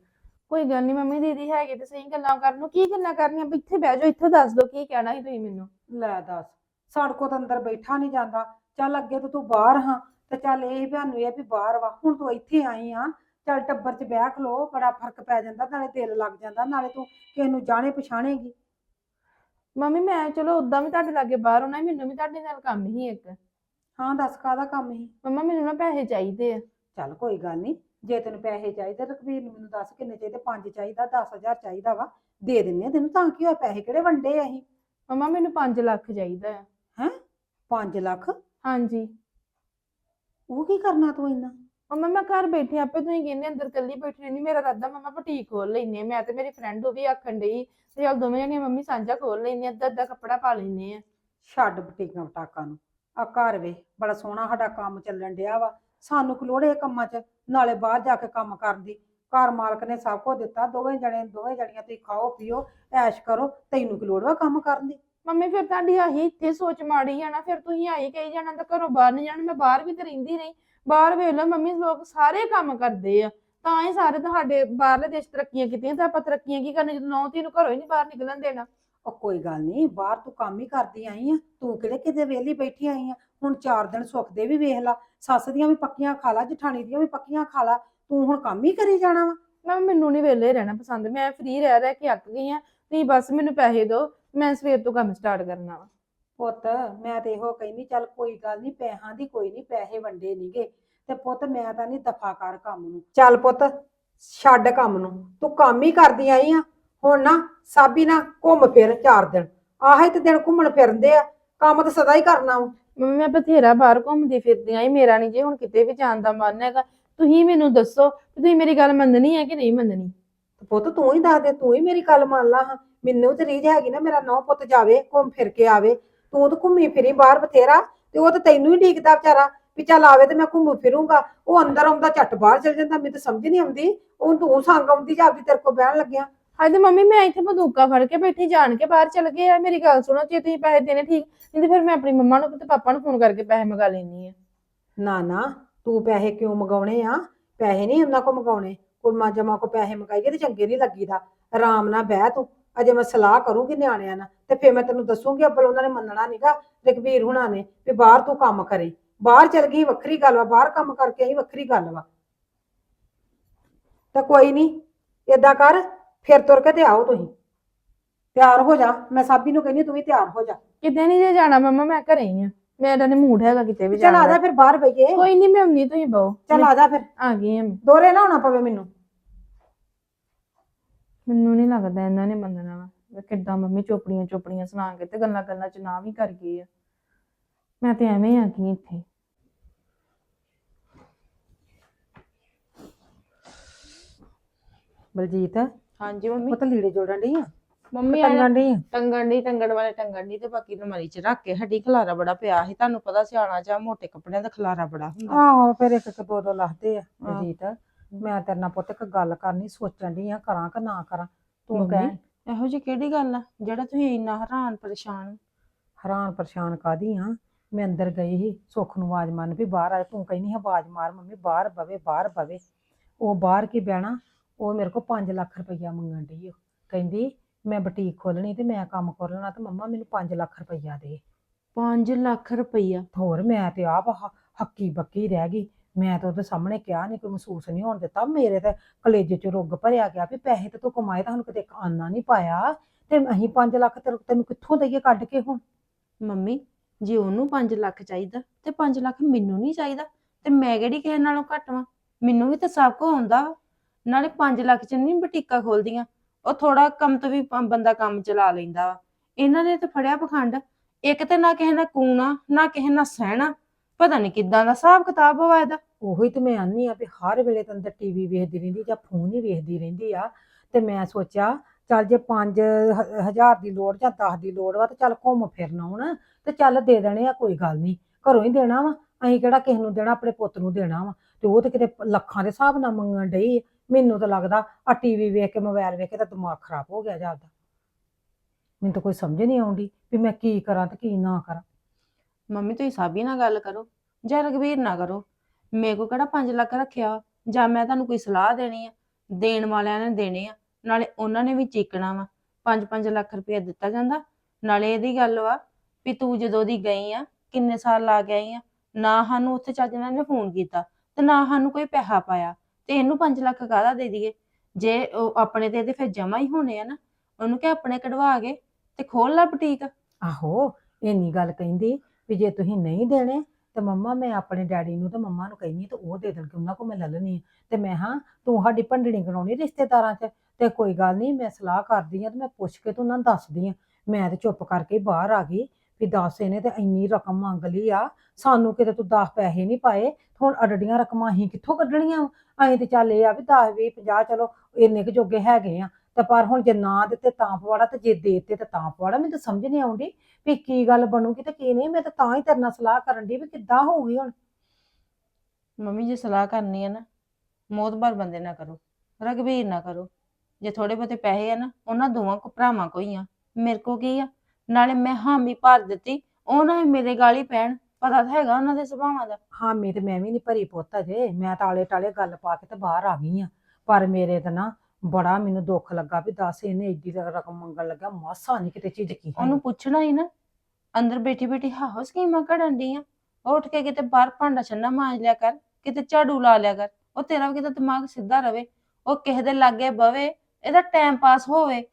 ਕੋਈ ਗੱਲ ਨਹੀਂ ਮੰਮੀ ਦੀਦੀ ਹੈਗੇ ਤੇ ਸਹੀ ਗੱਲਾਂ ਕਰਨ ਨੂੰ। ਕੀ ਗੱਲਾਂ ਕਰਨੀਆਂ? ਵੀ ਇੱਥੇ ਬਹਿ ਜਾਓ ਇੱਥੇ ਦੱਸ ਦਿਓ ਕੀ ਕਹਿਣਾ ਸੀ ਤੁਸੀਂ ਮੈਨੂੰ। ਲੈ ਦੱਸ ਸੜਕੋਂ ਤਾਂ ਅੰਦਰ ਬੈਠਾ ਨਹੀਂ ਜਾਂਦਾ। ਚੱਲ ਅੱਗੇ ਤਾਂ ਤੂੰ ਬਾਹਰ ਹਾਂ ਤੇ ਚੱਲ ਇਹ ਸਾਨੂੰ ਇਹ ਵੀ ਬਾਹਰ ਵਾ। ਹੁਣ ਤੂੰ ਇੱਥੇ ਆਈ ਆ ਚੱਲ ਟੱਬਰ 'ਚ ਬਹਿ ਖਲੋ ਬੜਾ ਫ਼ਰਕ ਪੈ ਜਾਂਦਾ ਨਾਲੇ ਦਿਲ ਲੱਗ ਜਾਂਦਾ ਨਾਲੇ ਤੂੰ ਕਿਸੇ ਨੂੰ ਜਾਣੇ ਪਛਾਣੇਗੀ। ਮੰਮੀ ਮੈਂ ਚਲੋ ਉਦਾਂ ਵੀ ਤੁਹਾਡੇ ਲਾਗੇ ਬਾਹਰ ਹੋਣਾ ਮੈਨੂੰ ਵੀ ਤੁਹਾਡੇ ਨਾਲ ਕੰਮ ਹੀ ਇੱਕ। ਹਾਂ ਦੱਸ ਕਾਹਦਾ ਕੰਮ ਸੀ? ਮੰਮਾ ਮੈਨੂੰ ਨਾ ਪੈਸੇ ਚਾਹੀਦੇ ਆ। ਚੱਲ ਕੋਈ ਗੱਲ ਨਹੀਂ ਜੇ ਤੈਨੂੰ ਪੈਸੇ ਚਾਹੀਦੇ ਰਘਵੀਰ ਨੂੰ ਮੈਨੂੰ ਦੱਸ ਕਿੰਨੇ ਚਾਹੀਦੇ 5 ਚਾਹੀਦਾ 10000 ਚਾਹੀਦਾ ਵਾ ਦੇ ਦਿੰਨੇ ਆ ਤੈਨੂੰ ਤਾਂ ਕੀ ਹੋਇਆ ਪੈਸੇ ਕਿਹੜੇ ਵੰਡੇ ਆ ਅਸੀਂ? ਮੰਮਾ ਮੈਨੂੰ 5 ਲੱਖ ਚਾਹੀਦਾ ਆ। 5 ਲੱਖ? ਹਾਂਜੀ। ਉਹ ਕੀ ਕਰਨਾ ਤੂੰ ਇੰਨਾ? ਮੰਮਾ ਮੈਂ ਘਰ ਬੈਠੀ ਆਪੇ ਤੁਸੀਂ ਕਹਿੰਦੇ ਅੰਦਰ ਕੱਲੀ ਬੈਠੀ ਰਹਿੰਦੀ ਮੇਰਾ ਦਾਦਾ ਮੰਮਾ ਬੁਟੀਕ ਖੋਲ ਲੈਨੇ ਮੈਂ ਤੇ ਮੇਰੀ ਫਰੈਂਡ ਉਹ ਵੀ ਆਖਣ ਡਈ ਤੇ ਚੱਲ ਦੋਵੇਂ ਜਣੀਆਂ ਮੰਮੀ ਸਾਂਝਾ ਖੋਲ ਲੈਨੇ ਅੱਧਾ ਅੱਧਾ ਕੱਪੜਾ ਪਾ ਲੈਨੇ ਆ। ਛੱਡ ਬਟੀਕਾਂ ਬਟਾਕਾਂ ਨੂੰ। ਆ ਘਰ ਵੇ, ਬੜਾ ਸੋਹਣਾ ਸਾਡਾ ਕੰਮ ਚੱਲਣ ਡਿਆ ਵਾ। ਸਾਨੂੰ ਕਲੋੜੇ ਕੰਮਾਂ 'ਚ, ਨਾਲੇ ਬਾਹਰ ਜਾ ਕੇ ਕੰਮ ਕਰਨ ਦੀ। ਘਰ ਮਾਲਕ ਨੇ ਸਭ ਕੁਝ ਦਿੱਤਾ, ਦੋਵੇਂ ਜਣੇ, ਦੋਵੇਂ ਜਣੀਆਂ ਤੁਸੀਂ ਖਾਓ, ਪੀਓ, ਐਸ਼ ਕਰੋ, ਤੈਨੂੰ ਕਲੋੜ ਵਾ ਕੰਮ ਕਰਨ ਦੀ। ਮੰਮੀ, ਫਿਰ ਤੁਹਾਡੀ ਆਹੀ ਇੱਥੇ ਸੋਚ ਮਾੜੀ ਆ ਨਾ, ਫਿਰ ਤੁਸੀਂ ਆਈ ਕਹੀ ਜਾਣਾ ਤਾਂ ਘਰੋਂ ਬਾਹਰ ਨਹੀਂ ਜਾਣਾ, ਮੈਂ ਬਾਹਰ ਵੀ ਤੇ ਰਹਿੰਦੀ ਨਹੀਂ। ਬਾਹਰ ਵੇਖ ਲਓ ਮੰਮੀ, ਲੋਕ ਸਾਰੇ ਕੰਮ ਕਰਦੇ ਆ। ਤਾਂ ਹੀ ਸਾਰੇ ਤੁਹਾਡੇ ਬਾਹਰਲੇ ਦੇਸ਼ ਤਰੱਕੀਆਂ ਕੀਤੀਆਂ, ਤਾਂ ਆਪਾਂ ਤਰੱਕੀਆਂ ਕੀ ਕਰਨੀ ਜਦੋਂ ਨੌ ਨੂੰ ਘਰੋਂ ਹੀ ਨਹੀਂ ਬਾਹਰ ਨਿਕਲਣ ਦੇਣਾ। ਉਹ ਕੋਈ ਗੱਲ ਨਹੀਂ ਬਾਹਰ ਤੂੰ ਕੰਮ ਹੀ ਕਰਦੀ ਆਈ ਆ ਤੂੰ ਕਿਹੜੇ ਕਿਤੇ ਵਿਹਲੀ ਬੈਠੀ ਆਈ ਆ? ਹੁਣ ਚਾਰ ਦਿਨ ਸੁੱਖ ਦੇ ਵੀ ਵੇਖ ਲਾ ਸੱਸ ਦੀਆਂ ਵੀ ਪੱਕੀਆਂ ਖਾ ਲਾ ਜਠਾਣੀ ਦੀਆਂ ਵੀ ਪੱਕੀਆਂ ਖਾ ਲਾ ਤੂੰ ਹੁਣ ਕੰਮ ਹੀ ਕਰੀ ਜਾਣਾ ਵਾ? ਮੈਂ ਮੈਨੂੰ ਨਹੀਂ ਵਿਹਲੇ ਰਹਿਣਾ ਪਸੰਦ ਮੈਂ ਫ੍ਰੀ ਰਹਿ ਰਹਿ ਕੇ ਅੱਕ ਗਈ ਆ ਤੁਸੀਂ ਬਸ ਮੈਨੂੰ ਪੈਸੇ ਦਿਓ ਮੈਂ ਸਵੇਰ ਤੋਂ ਕੰਮ ਸਟਾਰਟ ਕਰਨਾ ਵਾ। ਪੁੱਤ ਮੈਂ ਤੇ ਇਹੋ ਕਹਿੰਦੀ ਚੱਲ ਕੋਈ ਗੱਲ ਨਹੀਂ ਪੈਸਿਆਂ ਦੀ ਕੋਈ ਨਹੀਂ ਪੈਸੇ ਵੰਡੇ ਨਹੀਂਗੇ ਤੇ ਪੁੱਤ ਮੈਂ ਤਾਂ ਨਹੀਂ ਦਫਾ ਕਰ ਕੰਮ ਨੂੰ। ਚੱਲ ਪੁੱਤ ਛੱਡ ਕੰਮ ਨੂੰ ਤੂੰ ਕੰਮ ਹੀ ਕਰਦੀ ਆਈ ਆ ਹੁਣ ਨਾ ਸਾਬੀ ਨਾ ਘੁੰਮ ਫਿਰ ਚਾਰ ਦਿਨ। ਆਹੇ ਤੇ ਦਿਨ ਘੁੰਮਣ ਫਿਰਦੇ ਆ ਕੰਮ ਤਾਂ ਸਦਾ ਹੀ ਕਰਨਾ ਵਾ। ਮੰਮੀ ਮੈਂ ਬਥੇਰਾ ਬਾਹਰ ਘੁੰਮਦੀ ਫਿਰਦੀ ਆਂ ਮੇਰਾ ਨਹੀਂ ਜੇ ਹੁਣ ਕਿਤੇ ਵੀ ਜਾਣ ਦਾ ਮਨ ਹੈਗਾ। ਤੁਸੀਂ ਮੈਨੂੰ ਦੱਸੋ ਕਿ ਤੁਸੀਂ ਮੇਰੀ ਗੱਲ ਮੰਨਣੀ ਹੈ ਕਿ ਨਹੀਂ ਮੰਨਣੀ? ਤੇ ਪੁੱਤ ਤੂੰ ਹੀ ਦੱਸ ਦੇ ਤੂੰ ਹੀ ਮੇਰੀ ਗੱਲ ਮੰਨ ਲਾ ਹਾਂ। ਮੈਨੂੰ ਤੇ ਰੀਝ ਹੈਗੀ ਨਾ ਮੇਰਾ ਨੌ ਪੁੱਤ ਜਾਵੇ ਘੁੰਮ ਫਿਰ ਕੇ ਆਵੇ। ਤੂੰ ਤਾਂ ਘੁੰਮੀ ਫਿਰੀ ਬਾਹਰ ਬਥੇਰਾ ਤੇ ਉਹ ਤਾਂ ਤੈਨੂੰ ਹੀ ਢੀਕਦਾ ਵਿਚਾਰਾ ਵੀ ਚੱਲ ਆਵੇ ਤੇ ਮੈਂ ਘੁੰਮ ਫਿਰੂੰਗਾ। ਉਹ ਅੰਦਰ ਆਉਂਦਾ ਝੱਟ ਬਾਹਰ ਚਲ ਜਾਂਦਾ ਮੈਨੂੰ ਤਾਂ ਸਮਝ ਨਹੀਂ ਆਉਂਦੀ। ਉਹ ਤੂੰ ਸੰਗ ਆਉਂਦੀ ਜਾਂਦੀ ਤੇਰੇ ਕੋਲ ਬਹਿਣ ਲੱਗਿਆ। ਅੱਜ ਮੰਮੀ ਮੈਂ ਇੱਥੇ ਬੰਦੂਕਾਂ ਫੜ ਕੇ ਬੈਠੀ ਜਾਣ ਕੇ ਬਾਹਰ ਚਲ ਗਏ ਆ। ਮੇਰੀ ਗੱਲ ਸੁਣੋ, ਜੇ ਤੁਸੀਂ ਪੈਸੇ ਦੇਣੇ ਠੀਕ, ਨਹੀਂ ਤੇ ਫਿਰ ਮੈਂ ਆਪਣੀ ਮੰਮਾ ਨੂੰ ਤੇ ਪਾਪਾ ਨੂੰ ਫੋਨ ਕਰਕੇ ਪੈਸੇ ਮੰਗਾ ਲੈਣੀ ਆ। ਨਾ ਨਾ, ਤੂੰ ਪੈਸੇ ਕਿਉਂ ਮਗਾਉਣੇ ਆ? ਪੈਸੇ ਨਹੀਂ ਉਹਨਾਂ ਕੋ ਮਗਾਉਣੇ। ਕੁੜਮਾ ਜਮਾ ਕੋ ਪੈਸੇ ਮਗਾਈਏ ਤੇ ਚੰਗੇ ਨਹੀਂ ਲੱਗੀਦਾ। ਆਰਾਮ ਨਾਲ ਬਹਿ ਤੂੰ। ਅਜੇ ਮੈਂ ਸਲਾਹ ਕਰੂੰਗੀ ਨਿਆਣਿਆਂ ਨਾਲ ਤੇ ਫੇਰ ਮੈਂ ਤੈਨੂੰ ਦੱਸੂਗੀ, ਅੱਬਲ ਉਹਨਾਂ ਨੇ ਮੰਨਣਾ ਨੀਗਾ ਰਘਵੀਰ ਹੁਣਾਂ ਨੇ ਵੀ ਬਾਹਰ ਤੂੰ ਕੰਮ ਕਰੇ। ਬਾਹਰ ਚਲ ਗਈ, ਵੱਖਰੀ ਗੱਲ ਵਾ। ਬਾਹਰ ਕੰਮ ਕਰਕੇ ਆਈ, ਵੱਖਰੀ ਗੱਲ ਵਾ। ਤਾਂ ਕੋਈ ਨਹੀਂ, ਏਦਾਂ ਕਰ ਫਿਰ ਤੁਰ ਕੇ ਤੇ ਆਓ ਤੁਸੀਂ। ਤਿਆਰ ਹੋ ਜਾ। ਮੈਂ ਸਾਬੀ ਨੂੰ ਕਹਿੰਦੀ ਤੂੰ ਵੀ ਤਿਆਰ ਹੋ ਜਾ। ਕਿਤੇ ਨਹੀਂ ਜੇ ਜਾਣਾ ਮੰਮਾ ਮੈਂ ਘਰੇ ਹੀ ਆ। ਮੇਰਾ ਨਹੀਂ ਮੂਡ ਹੈਗਾ ਕਿਤੇ ਵੀ ਚੱਲ ਜਾਣ ਆ ਜਾ ਫਿਰ ਬਾਹਰ ਬਈਏ ਕੋਈ ਨਹੀਂ ਮੈਂ ਆਉਂਦੀ ਤੁਸੀਂ ਬਹੁ। ਚੱਲ ਆ ਜਾ ਫਿਰ। ਆ ਗਈ ਆ ਮੈਂ। ਦੋਰੇ ਨਾ ਹੋਣਾ ਪਵੇ ਮੈਨੂੰ। ਮੈਨੂੰ ਨਹੀਂ ਲੱਗਦਾ ਇਹਨਾਂ ਨੇ ਮੰਨਣਾ ਵਾ ਵੀ ਕਿੱਦਾਂ ਮੰਮੀ ਚੋਪੜੀਆਂ ਚੋਪੜੀਆਂ ਸੁਣਾ ਕੇ ਤੇ ਗੱਲਾਂ ਗੱਲਾਂ ਚ ਨਾ ਵੀ ਕਰ ਗਈ ਆ। ਮੈਂ ਤੇ ਐਵੇਂ ਹੀ ਆ ਗਈ ਇੱਥੇ। ਬਲਜੀਤ ਹਾਂਜੀ ਮੰਮੀ। ਉਹ ਤਾਂ ਲੀੜੇ ਜੋੜਨ ਡਈ ਆ? ਮੰਮੀ ਆ ਟੰਗਣ ਡਈ ਆ? ਟੰਗਣ ਦੀ ਟੰਗਣ ਵਾਲੇ ਟੰਗਣ ਦੀ ਤੇ ਬਾਕੀ ਅਲਮਾਰੀ 'ਚ ਰੱਖ ਕੇ ਹੱਡੀ ਖਲਾਰਾ ਬੜਾ ਪਿਆ ਸੀ ਤੁਹਾਨੂੰ ਪਤਾ ਸਿਆਣਾ ਜਾਂ ਮੋਟੇ ਕੱਪੜਿਆਂ ਦਾ ਖਲਾਰਾ ਬੜਾ ਹੁੰਦਾ। ਆਹੋ ਫਿਰ ਇੱਕ ਇੱਕ ਦੋ ਦੋ ਲੱਥਦੇ ਆ। ਬਲਜੀਤ ਮੈਂ ਤੇਰੇ ਨਾਲ ਪੁੱਤ ਇੱਕ ਗੱਲ ਕਰਨੀ ਸੋਚਣ ਡਈ ਆ ਕਰਾਂ ਕਿ ਨਾ ਕਰਾਂ? ਤੂੰ ਕਹਿ ਇਹੋ ਜਿਹੀ ਕਿਹੜੀ ਗੱਲ ਆ? ਜਿਹੜਾ ਤੁਸੀਂ ਇੰਨਾ ਹੈਰਾਨ ਪਰੇਸ਼ਾਨ? ਹੈਰਾਨ ਪਰੇਸ਼ਾਨ ਕਾਦੀ ਆ? ਮੈਂ ਅੰਦਰ ਗਈ ਸੀ ਸੁੱਖ ਨੂੰ ਆਵਾਜ਼ ਮਾਰਨ ਵੀ ਬਾਹਰ ਆ ਤੂੰ ਕਹਿੰਦੀ ਆ ਆਵਾਜ਼ ਮਾਰ ਮੰਮੀ ਬਾਹਰ ਬਵੇ ਬਾਹਰ ਬਵੇ। ਉਹ ਬਾਹਰ ਕੀ ਬਹਿਣਾ? ਉਹ ਮੇਰੇ ਕੋਲ 5 ਲੱਖ ਰੁਪਈਆ ਮੰਗਣ ਡਈ ਉਹ ਕਹਿੰਦੀ ਮੈਂ ਬੁਟੀਕ ਖੋਲਣੀ ਤੇ ਮੈਂ ਕੰਮ ਖੋਲਣਾ ਤੇ ਮੰਮਾ ਮੈਨੂੰ 5 ਲੱਖ ਰੁਪਈਆ ਦੇ। 5 ਲੱਖ ਰੁਪਈਆ? ਹੋਰ ਮੈਂ ਤੇ ਆਪ ਹ- ਹੱਕੀ ਬੱਕੀ ਰਹਿ ਗਈ। ਮੈਂ ਤਾਂ ਉਹਦੇ ਸਾਹਮਣੇ ਕਿਹਾ ਨਹੀਂ ਕੋਈ ਮਹਿਸੂਸ ਨਹੀਂ ਹੋਣ ਦਿੱਤਾ। ਮੇਰੇ ਤੇ ਕਲੇਜੇ 'ਚ ਰੁੱਗ ਭਰਿਆ ਗਿਆ ਵੀ ਪੈਸੇ ਤੇ ਤੂੰ ਕਮਾਏ ਤੁਹਾਨੂੰ ਕਿਤੇ ਇੱਕ ਆਨਾ ਨਹੀਂ ਪਾਇਆ। ਤੇ ਅਸੀਂ 5 ਲੱਖ ਤੈਨੂੰ ਤੈਨੂੰ ਕਿੱਥੋਂ ਦਈਏ ਕੱਢ ਕੇ ਹੁਣ? ਮੰਮੀ ਜੇ ਉਹਨੂੰ 5 ਲੱਖ ਚਾਹੀਦਾ ਤੇ 5 ਲੱਖ ਮੈਨੂੰ ਨਹੀਂ ਚਾਹੀਦਾ। ਤੇ ਮੈਂ ਕਿਹੜੀ ਕਿਸੇ ਨਾਲੋਂ ਘੱਟ ਵਾਂ? ਮੈਨੂੰ ਵੀ ਤਾਂ ਸਭ ਕੁਝ ਆਉਂਦਾ ਵਾ। ਨਾਲੇ 5 ਲੱਖ ਚ ਨਹੀਂ ਬਟੀਕਾ ਖੋਲਦੀਆਂ, ਉਹ ਥੋੜਾ ਕੰਮ ਤੋਂ ਵੀ ਪ- ਬੰਦਾ ਕੰਮ ਚਲਾ ਲੈਂਦਾ ਵਾ। ਇਹਨਾਂ ਨੇ ਤਾਂ ਫੜਿਆ ਪਖੰਡ, ਇੱਕ ਤੇ ਨਾ ਕਿਸੇ ਨਾਲ ਕੂਣਾ, ਨਾ ਕਿਸੇ ਨਾਲ ਸਹਿਣਾ, ਪਤਾ ਨਹੀਂ ਕਿੱਦਾਂ ਦਾ ਹਿਸਾਬ ਕਿਤਾਬ ਹੋਇਆ ਇਹਦਾ। ਉਹੀ ਤੇ ਮੈਂ ਆਨੀ ਆ ਵੀ ਹਰ ਵੇਲੇ ਤਾਂ ਅੰਦਰ ਟੀਵੀ ਵੇਖਦੀ ਰਹਿੰਦੀ ਜਾਂ ਫੋਨ ਹੀ ਵੇਖਦੀ ਰਹਿੰਦੀ ਆ, ਤੇ ਮੈਂ ਸੋਚਿਆ ਚੱਲ ਜੇ 5000 ਦੀ ਲੋੜ ਜਾਂ 10 ਦੀ ਲੋੜ ਵਾ ਤੇ ਚੱਲ ਘੁੰਮ ਫਿਰਨ ਆਉਣ ਤੇ ਚੱਲ ਦੇ ਦੇਣੇ ਆ, ਕੋਈ ਗੱਲ ਨਹੀਂ ਘਰੋਂ ਹੀ ਦੇਣਾ ਵਾ, ਅਸੀਂ ਕਿਹੜਾ ਕਿਸੇ ਨੂੰ ਦੇਣਾ, ਆਪਣੇ ਪੁੱਤ ਨੂੰ ਦੇਣਾ ਵਾ, ਤੇ ਉਹ ਤੇ ਕਿਤੇ ਲੱਖਾਂ ਦੇ ਹਿਸਾਬ ਨਾਲ ਮੰਗਣ ਡਈ ਆ। ਮੈਨੂੰ ਤਾਂ ਲੱਗਦਾ ਆ ਟੀਵੀ ਵੇਖ ਕੇ ਮੋਬਾਈਲ ਵੇਖ ਕੇ ਤਾਂ ਦਿਮਾਗ ਖਰਾਬ ਹੋ ਗਿਆ ਜਾਂਦਾ ਮੈਨੂੰ ਤਾਂ ਕੋਈ ਸਮਝ ਨਹੀਂ ਆਉਂਦੀ ਵੀ ਮੈਂ ਕੀ ਕਰਾਂ ਤੇ ਕੀ ਨਾ ਕਰਾਂ। ਮੰਮੀ, ਤੁਸੀਂ ਸਾਬੀ ਨਾਲ ਗੱਲ ਕਰੋ, ਜਾਂ ਰਘਵੀਰ ਨਾਲ ਕਰੋ। ਮੇਰੇ ਕੋਲ ਕਿਹੜਾ 5 ਲੱਖ ਰੱਖਿਆ ਜਾਂ ਮੈਂ ਤੁਹਾਨੂੰ ਕੋਈ ਸਲਾਹ ਦੇਣੀ ਆ? ਦੇਣ ਵਾਲਿਆਂ ਨੇ ਦੇਣੇ ਆ, ਨਾਲੇ ਉਹਨਾਂ ਨੇ ਵੀ ਚੀਕਣਾ ਵਾ। 5-5 ਲੱਖ ਰੁਪਏ ਦਿੱਤਾ ਜਾਂਦਾ। ਨਾਲੇ ਇਹਦੀ ਗੱਲ ਵਾ ਵੀ ਤੂੰ ਜਦੋਂ ਦੀ ਗਈ ਆ, ਕਿੰਨੇ ਸਾਲ ਲਾ ਕੇ ਆਈ ਆ, ਨਾ ਸਾਨੂੰ ਉੱਥੇ ਚੱਜ ਨਾਲ ਨੇ ਫੋਨ ਕੀਤਾ ਤੇ ਨਾ ਸਾਨੂੰ ਕੋਈ ਪੈਸਾ ਪਾਇਆ। ਤੇ ਇਹਨੂੰ 5 ਲੱਖ ਕਾਹਦਾ ਦੇ ਦਈਏ? ਜੇ ਉਹ ਆਪਣੇ ਤੇ ਇਹਦੇ ਫਿਰ ਜਮਾ ਹੀ ਹੋਣੇ ਆ ਨਾ, ਉਹਨੂੰ ਕਿ ਆਪਣੇ ਕਢਵਾ ਕੇ ਤੇ ਖੋਲ ਲੈ ਬੁਟੀਕ। ਆਹੋ, ਇੰਨੀ ਗੱਲ ਕਹਿੰਦੀ ਵੀ ਜੇ ਤੁਸੀਂ ਨਹੀਂ ਦੇਣੇ ਤੇ ਮੰਮਾ ਮੈਂ ਆਪਣੇ ਡੈਡੀ ਨੂੰ ਤੇ ਮੰਮਾ ਨੂੰ ਕਹਿੰਦੀ ਤੇ ਉਹ ਦੇ ਦੇਣਗੇ, ਉਹਨਾਂ ਕੋਲ ਮੈਂ ਲੈ ਲੈਣੀ ਤੇ ਮੈਂ ਹਾਂ, ਤੂੰ ਸਾਡੀ ਭੰਡਣੀ ਕਰਾਉਣੀ ਰਿਸ਼ਤੇਦਾਰਾਂ 'ਚ ਤੇ ਕੋਈ ਗੱਲ ਨਹੀਂ, ਮੈਂ ਸਲਾਹ ਕਰਦੀ ਆ ਤੇ ਮੈਂ ਪੁੱਛ ਕੇ ਤੂੰ ਉਹਨਾਂ ਨੂੰ ਦੱਸਦੀ ਆ। ਮੈਂ ਤੇ ਚੁੱਪ ਕਰਕੇ ਬਾਹਰ ਆ ਗਈ ਵੀ ਦੱਸ ਇਹਨੇ ਤੇ ਇੰਨੀ ਰਕਮ ਮੰਗ ਲਈ ਆ, ਸਾਨੂੰ ਕਿਤੇ ਤੂੰ 10 ਪੈਸੇ ਨਹੀਂ ਪਾਏ ਹੁਣ ਅਡੜੀਆਂ ਰਕਮਾਂ ਅਸੀਂ ਕਿੱਥੋਂ ਕੱਢਣੀਆਂ ਅਸੀਂ ਤੇ ਚੱਲ ਇਹ ਆ ਵੀ 10 20 50 ਚਲੋ ਇੰਨੇ ਕੁ ਜੋਗੇ ਹੈਗੇ ਆ। ਤੇ ਪਰ ਹੁਣ ਜੇ ਨਾ ਦਿੱਤੇ ਤਾਂ ਪਵਾੜਾ ਤੇ ਜੇ ਦੇਤੇ ਤੇ ਤਾਂ ਪਵਾੜਾ ਮੈਨੂੰ ਤਾਂ ਸਮਝ ਨਹੀਂ ਆਉਂਦੀ ਵੀ ਕੀ ਗੱਲ ਬਣੂਗੀ ਤੇ ਕੀ ਨਹੀਂ। ਮੈਂ ਤਾਂ ਤਾਂ ਹੀ ਤੇਰੇ ਨਾਲ ਸਲਾਹ ਕਰਨ ਦੀ ਵੀ ਕਿੱਦਾਂ ਹੋਊਗੀ ਹੁਣ। ਮੰਮੀ, ਜੇ ਸਲਾਹ ਕਰਨੀ ਹੈ ਨਾ ਮੋਤਬਰ ਬੰਦੇ ਨਾ ਕਰੋ ਰਘਵੀਰ ਨਾ ਕਰੋ। ਜੇ ਥੋੜੇ ਬਹੁਤੇ ਪੈਸੇ ਆ ਨਾ, ਉਹਨਾਂ ਦੋਵਾਂ ਕੋ ਭਰਾਵਾਂ ਕੋਈ ਆ। ਮੇਰੇ ਕੋ ਕੀ ਆ? ਨਾਲੇ ਮੈਂ ਹਾਮੀ ਭਰ ਦਿੱਤੀ, ਉਹ ਨਾ ਮੇਰੇ ਗਾਲੀ ਪੈਣ। ਪਤਾ ਤਾਂ ਹੈਗਾ ਉਹਨਾਂ ਦੇ ਸੁਭਾਵਾਂ ਦਾ। ਹਾਮੀ ਤੇ ਮੈਂ ਵੀ ਨਹੀਂ ਭਰੀ ਪੁੱਤ ਅਜੇ ਮੈਂ ਤਾਂ ਆਲੇ ਟਾਲੇ ਗੱਲ ਪਾ ਕੇ ਤੇ ਬਾਹਰ ਆ ਗਈ ਆ। ਪਰ ਮੇਰੇ ਤਾਂ ਨਾ ਬੜਾ ਮੈਨੂੰ ਦੁੱਖ ਲੱਗਾ ਵੀ ਦੱਸ ਇਹਨੇ ਏਡੀ ਰਕਮ ਮੰਗਣ ਲੱਗਾ ਮਾਸਾ ਨਹੀਂ ਕਿਤੇ ਝਿਜਕੀ ਉਹਨੂੰ ਪੁੱਛਣਾ ਹੀ ਨਾ ਅੰਦਰ ਬੈਠੀ ਬੈਠੀ ਹਾਹੋ ਸਕੀਮਾਂ ਘੜਨ ਦੀ ਆ। ਉੱਠ ਕੇ ਕਿਤੇ ਬਾਹਰ ਭਾਂਡਾ ਛੰਨਾ ਮਾਂਜ ਲਿਆ ਕਰ ਕਿਤੇ ਝਾੜੂ ਲਾ ਲਿਆ ਕਰ ਉਹ ਤੇਰਾ ਵੀ ਕਿਤੇ ਦਿਮਾਗ ਸਿੱਧਾ ਰਵੇ ਉਹ ਕਿਸੇ ਦੇ ਲਾਗੇ ਬਵੇ ਇਹਦਾ ਟਾਈਮ ਪਾਸ ਹੋਵੇ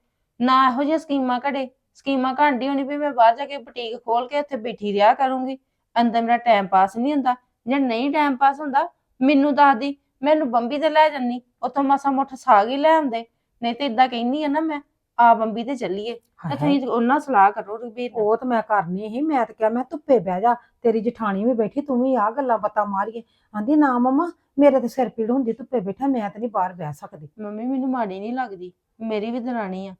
ਨਾ ਇਹੋ ਜਿਹੀਆਂ ਸਕੀਮਾਂ ਘੜੇ। ਸਕੀਮਾਂ ਘੜਦੀ ਹੋਣੀ ਵੀ ਮੈਂ ਬਾਹਰ ਜਾ ਕੇ ਬੁਟੀਕ ਖੋਲ ਕੇ ਉੱਥੇ ਬੈਠੀ ਰਿਹਾ ਕਰੂੰਗੀ। ਅੰਦਰ ਮੇਰਾ ਟਾਈਮ ਪਾਸ ਨਹੀਂ ਹੁੰਦਾ। ਜੇ ਨਹੀਂ ਟਾਈਮ ਪਾਸ ਹੁੰਦਾ ਮੈਨੂੰ ਦੱਸ ਦੀ ਮੈਨੂੰ ਬੰਬੀ ਤੇ ਲੈ ਜੰਨੀ ਉੱਥੋਂ ਮਾਸਾ ਮੁੱਠ ਸਾਗ ਹੀ ਲੈ ਆਉਂਦੇ। ਨਹੀਂ ਤੇ ਇਦਾਂ ਕਹਿੰਦੀ ਆ ਨਾ ਮੈਂ ਆ ਬੰਬੀ ਤੇ ਚੱਲੀਏ। ਤੇ ਤੁਸੀਂ ਉਹਨਾਂ ਸਲਾਹ ਕਰੋ ਨਾਲ। ਉਹ ਤਾਂ ਮੈਂ ਕਰਨੀ ਸੀ ਮੈਂ ਤਾਂ ਕਿਹਾ ਮੈਂ ਧੁੱਪੇ ਬਹਿ ਜਾ ਤੇਰੀ ਜਠਾਣੀ ਵੀ ਬੈਠੀ ਤੂੰ ਵੀ ਆ ਗੱਲਾਂ ਬਾਤਾਂ ਮਾਰੀਏ। ਆਂਦੀ ਨਾ ਮਮਾ ਮੇਰੇ ਤੇ ਸਿਰ ਪੀੜ ਹੁੰਦੀ ਧੁੱਪੇ ਬੈਠਾ ਮੈਂ ਤਾਂ ਨਹੀਂ ਬਾਹਰ ਬਹਿ ਸਕਦੀ। ਮੰਮੀ ਮੈਨੂੰ ਮਾੜੀ ਨਹੀਂ ਲੱਗਦੀ ਮੇਰੀ ਵੀ ਦਰਾਣੀ ਆ।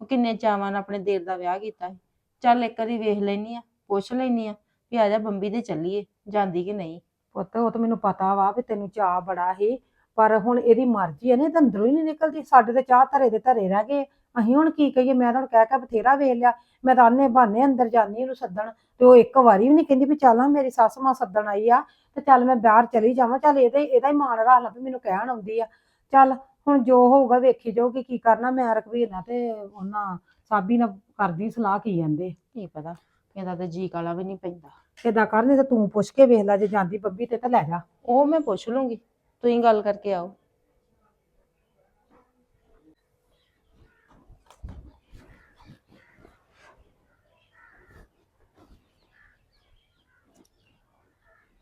ਉਹ ਕਿੰਨੇ ਚਾਵਾਂ ਨਾਲ ਆਪਣੇ ਦੇਰ ਦਾ ਵਿਆਹ ਕੀਤਾ ਸੀ। ਚੱਲ ਇੱਕ ਵਾਰੀ ਵੇਖ ਲੈਨੀ ਆ ਪੁੱਛ ਲੈਨੀ ਆ। ਵੀ ਆ ਜਾ ਬੰਬੀ ਤੇ ਚੱਲੀਏ ਜਾਂਦੀ ਕਿ ਨਹੀਂ? ਪੁੱਤ ਉਹ ਤਾਂ ਮੈਨੂੰ ਪਤਾ ਵਾ ਵੀ ਤੈਨੂੰ ਚਾਹ ਬੜਾ ਹੀ ਪਰ ਹੁਣ ਇਹਦੀ ਮਰਜ਼ੀ ਹੈ ਨਾ ਇਹ ਤਾਂ ਅੰਦਰੋਂ ਹੀ ਨਹੀਂ ਨਿਕਲਦੀ ਸਾਡੇ ਤੇ ਚਾਹ ਧਰੇ ਦੇ ਧਰੇ ਰਹਿ ਗਏ। ਅਸੀਂ ਹੁਣ ਕੀ ਕਹੀਏ ਮੈਂ ਤਾਂ ਹੁਣ ਕਹਿ ਕੇ ਬਥੇਰਾ ਵੇਖ ਲਿਆ ਮੈਂ ਤਾਂ ਆਨੇ ਬਹਾਨੇ ਅੰਦਰ ਜਾਂਦੀ ਉਹਨੂੰ ਸੱਦਣ ਤੇ ਉਹ ਇੱਕ ਵਾਰੀ ਵੀ ਨਹੀਂ ਕਹਿੰਦੀ ਵੀ ਚੱਲ ਆ ਮੇਰੀ ਸੱਸ ਮਾਂ ਸੱਦਣ ਆਈ ਆ ਤੇ ਚੱਲ ਮੈਂ ਬਾਹਰ ਚਲੀ ਜਾਵਾਂ ਚੱਲ ਇਹਦੇ ਇਹਦਾ ਹੀ ਮਾਣ ਰੱਖ ਲਾ ਵੀ ਮੈਨੂੰ ਕਹਿਣ ਆਉਂਦੀ ਆ। ਚੱਲ ਹੁਣ ਜੋ ਹੋਊਗਾ ਵੇਖੀ ਜਾਊਗੀ ਕੀ ਕਰਨਾ ਮੈਂ ਰਘਵੀਰ ਨਾਲ ਤੇ ਉਹਨਾਂ ਸਾਬੀ ਨਾਲ ਕਰਦੀ ਸਲਾਹ ਕੀ ਜਾਂਦੇ ਕੀ ਪਤਾ। ਇਹਦਾ ਤਾਂ ਜੀ ਕਾਲਾ ਵੀ ਨਹੀਂ ਪੈਂਦਾ। ਇਦਾਂ ਕਰ ਨਹੀਂ ਤਾਂ ਤੂੰ ਪੁੱਛ ਕੇ ਵੇਖ ਲੈ ਜੇ ਜਾਂਦੀ ਬੱਬੀ ਤੇ ਤਾਂ ਲੈ ਜਾ। ਉਹ ਮੈਂ ਪੁੱਛ ਲੂੰਗੀ ਤੁਸੀਂ ਗੱਲ ਕਰਕੇ ਆਓ।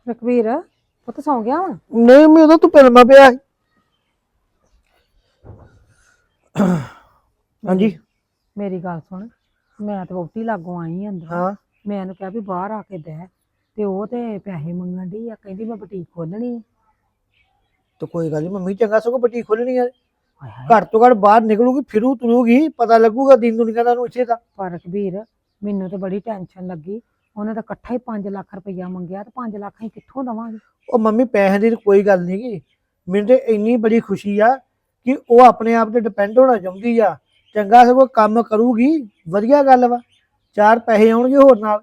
ਰਕਵੀਰ ਪੁੱਤ ਸੌਂ ਗਿਆ ਹੁਣ? ਨਹੀਂ ਮੈਂ ਉਹਦਾ ਤੂੰ ਪਿਲਮਾ ਪਿਆ ਸੀ। ਹਾਂਜੀ। ਮੇਰੀ ਗੱਲ ਸੁਣ ਮੈਂ ਤਾਂ ਵੋਟੀ ਲਾਗੋਂ ਆਈ ਅੰਦਰ। ਹਾਂ। ਮੈਂ ਉਹਨੂੰ ਕਿਹਾ ਵੀ ਬਾਹਰ ਆ ਕੇ ਬਹਿ ਤੇ ਉਹ ਤੇ ਪੈਸੇ ਮੰਗਣ ਦੀ ਆ ਕਹਿੰਦੀ ਮੈਂ ਬੁਟੀਕ ਖੋਲਣੀ ਤੇ ਕੋਈ ਗੱਲ ਨਹੀਂ ਮੰਮੀ ਚੰਗਾ ਸਗੋਂ ਬੱਟੀ ਖੋਲਣੀ ਆ। ਘਰ ਤੋਂ ਘਰ ਬਾਹਰ ਨਿਕਲੂਗੀ ਫਿਰੂ ਤੁਰੂਗੀ ਪਤਾ ਲੱਗੂਗਾ ਦਿਨ ਦੁਨੀਆ ਦਾ ਨੂੰ ਇੱਥੇ ਦਾ। ਪਰ ਰਕਬੀਰ ਮੈਨੂੰ ਤੇ ਬੜੀ ਟੈਨਸ਼ਨ ਲੱਗੀ। ਉਹਨੇ ਤਾਂ ਇਕੱਠਾ ਹੀ 5 ਲੱਖ ਰੁਪਈਆ ਮੰਗਿਆ ਤੇ 5 ਲੱਖ ਅਸੀਂ ਕਿੱਥੋਂ ਦਵਾਂਗੇ? ਉਹ ਮੰਮੀ ਪੈਸੇ ਦੀ ਕੋਈ ਗੱਲ ਨਹੀਂ ਗੀ। ਮੈਨੂੰ ਤੇ ਇੰਨੀ ਬੜੀ ਖੁਸ਼ੀ ਆ ਕਿ ਉਹ ਆਪਣੇ ਆਪ ਤੇ ਡਿਪੈਂਡ ਹੋਣਾ ਚਾਹੁੰਦੀ ਆ। ਚੰਗਾ ਸਗੋਂ ਕੰਮ ਕਰੂਗੀ ਵਧੀਆ ਗੱਲ ਵਾ। ਚਾਰ ਪੈਸੇ ਆਉਣਗੇ ਹੋਰ ਨਾਲ।